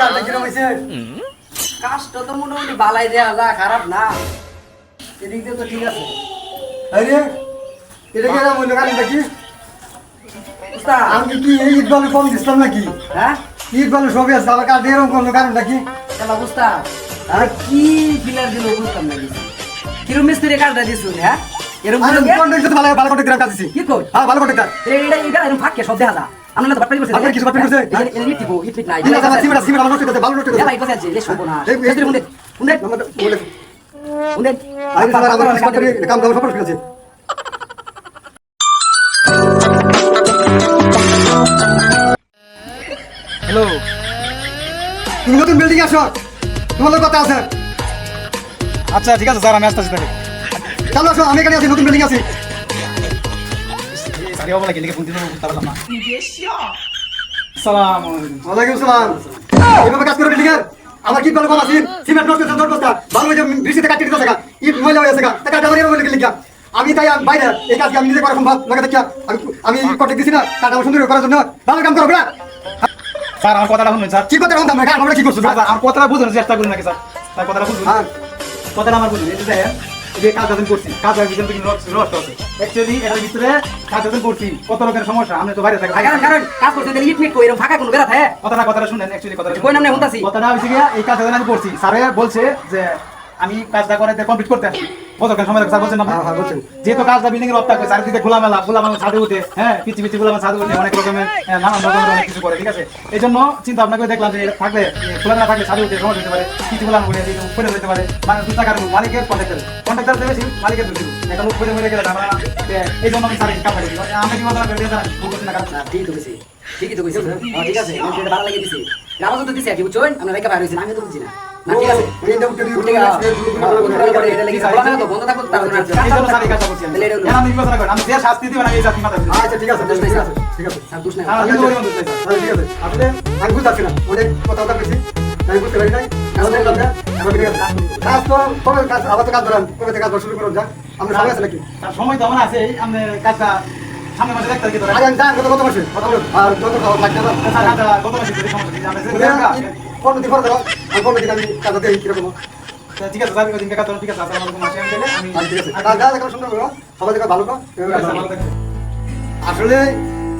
কাজটা হইছে কাজটা তো মোটামুটি বালাই দেয়া যা খারাপ না। এদিক দিয়ে তো ঠিক আছে। আরে এটা কি এরম হইল কারণটা কি? উস্তাদ, আমি কি এই ঈদ বালু কম দিছিলাম নাকি? হ্যাঁ? ঈদ বালু সবই আছে আবার কাজ এরকম করল কারণটা কি? তাহলে বুঝতাম আর কি ফিলার দিল বুঝতাম না কিরম মিস্ত্রি কাজটা দিছুন হ্যাঁ? এরকম ভালো ভালো কন্ট্রাক্ট কাজ দিছি। কি কই? হ্যাঁ ভালো কন্ট্রাক্ট এটা এটা এরকম ফাঁকে সব দেখা যা। আমরা না তো বাটপারি করছে। আপনার কিছু বাটপারি করছে? এই যে- এই ইট টিপো, নাই ঠিক আছে আমার সিমেন্ট সিমেন্ট নষ্ট করতে ভালো নষ্ট করতে এলাই কথা আছে লে শোবো না। এই- এই- মুন্ডে মুন্ডে আমাদের বলে মুন্ডে আমি স্যার আমার কাজ করে কাম সব ঠিক হ্যালো। তুমি নতুন বিল্ডিং আসো। তোমার কথা আছে। আচ্ছা ঠিক আছে স্যার আমি আসতেছি তাহলে। চলো আসো আমি এখানে আছি নতুন বিল্ডিং আছি। সারি বাবা লাগে লিখে ফোন দিতে বুঝতে পারলাম না সালাম ওয়ালাইকুম সালাম এইভাবে কাজ করে বিল্ডিং এর আমার কি ভালো কম আছে সিমেন্ট নষ্ট করতে বস্তা ভালো হয়ে বৃষ্টিতে কাটিয়ে দিতে থাকা ইট ময়লা হয়ে আছে টাকা ডাবল এরকম লিখা আমি তাই বাইরে এই কাজ আমি নিজে করা সম্ভব লাগে দেখিয়া আমি আমি কটে দিছি না টাকা সুন্দর করে করার জন্য ভালো কাম করো না স্যার আমার কথাটা শুনুন স্যার কি কথা না আমরা কি করছ স্যার, আমার কথাটা বুঝুন চেষ্টা করুন নাকি স্যার স্যার কথাটা বুঝুন হ্যাঁ কথাটা আমার বুঝুন এই যে কাজ যখন করছি। কাজ হয় ভিতরে কিন্তু নষ্ট আছে অ্যাকচুয়ালি এটার ভিতরে কাজ যখন করছি। কত রকমের সমস্যা? আমি তো বাইরে থাকি। কারণ কারণ কাজ করতে লিট মিট কই? এরকম ফাঁকা কোনো বেড়া থাকে? কথাটা কথাটা শুনেন অ্যাকচুয়ালি কথাটা কোন নামনে হুনতাছি? কথাটা হইছে এই কাজ যখন আমি করছি। স্যারে বলছে যে আমি কাজটা করে কমপ্লিট করতে আসি কতক্ষণ সময় স্যার বলছেন না হ্যাঁ, হ্যাঁ, বলছেন। যেহেতু কাজটা বিল্ডিং এর অত্যাগ চারিদিকে খোলামেলা খোলামেলা ছাদে উঠে হ্যাঁ পিচি পিচি খোলামেলা ছাদে উঠে অনেক রকমের হ্যাঁ, নানান রকমের অনেক কিছু করে ঠিক আছে? এই জন্য চিন্তা ভাবনা করে দেখলাম যে এটা থাকলে খোলামেলা থাকলে ছাদে উঠে সমস্যা হতে পারে কিছু খোলাম করে উপরে যেতে পারে। মানে দু টাকার মালিকের কন্ট্রাক্টর কন্ট্রাক্টর দেবেছি মালিকের দোষী লোক উপরে মরে গেলে আমরা এই জন্য আমি সারি কাজ করি আমি কি করে ভুল করছি না ঠিক তো কইছি। ঠিকই তো কইছি হ্যাঁ ঠিক আছে আমি এটা ভালো লাগে দিছি। নামাজ তো দিছি আর কি বুঝছেন? আমরা রেখা বাইরে হইছি আমি তো বুঝি না। ঠিক আছে। এইটা উঠে দিই, উঠে গেল এটা লাগি বলা না তো বন্ধ থাকুক তারপর না এই জন্য সারি কাজটা করছি আমি। তাহলে আমি বিবেচনা করি আমি যে শাস্তি দিবেন আমি এই জাতি মাথা আচ্ছা ঠিক আছে ঠিক আছে। ঠিক আছে। স্যার দুষ না আমি কিন্তু বন্ধু স্যার। হ্যাঁ, ঠিক আছে আসলে আমি বুঝতে পারছি না। অনেক কথা কথা বেশি আমি বুঝতে পারি নাই। আমাদের কাছে আমার ঠিক আছে কাজ তো কবে কাজ আবার তো কাজ ধরান। কবে থেকে কাজ শুরু করুন যা। আমরা সময় আছে নাকি? তার সময় তো আমার আছে। আমি কাজটা সামনে মাসে দেখতে ধরে আজ আমি জান কত কত মাসে? কত আর যত খাওয়া লাগবে? না গত মাসে দিই, আমি যে- পনেরো দিন আমি পনেরো দিন আমি কাজ দিই কীরকম ঠিক আছে ঠিক আছে আসসালামু আলাইকুম আসি আমি তাহলে আমি ঠিক আছে। আর যা দেখা সুন্দর করো সবাই দেখা ভালো করো। আসলে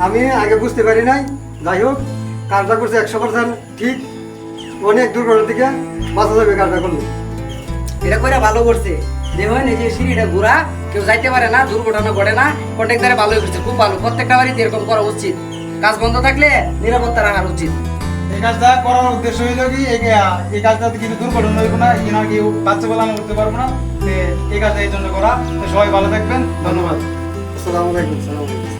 আমি আগে বুঝতে পারি নাই। যাই হোক কাজটা করছে একশো পার্সেন্ট ঠিক। অনেক দুর্ঘটনা থেকে বাঁচা যাবে কাজটা করলে। এটা কইরা ভালো করছে। দেখুন এই যে সিঁড়িটা ঘোরা কেউ যাইতে পারে না দুর্ঘটনা ঘটে না কন্ট্রাক্টারে ভালোই করছে। খুব ভালো প্রত্যেকটা বাড়িতে এরকম করা উচিত। কাজ বন্ধ থাকলে নিরাপত্তা রাখা উচিত। এই কাজটা করার উদ্দেশ্য হইল কি, এই কাজটাতে কাজটা কিছু দুর্ঘটনা হইব না ই না কেউ বাচ্চা বলে আমি করতে পারব না? এই কাজটা এই জন্য করা। সবাই ভালো থাকবেন। ধন্যবাদ। আসসালামু আলাইকুম।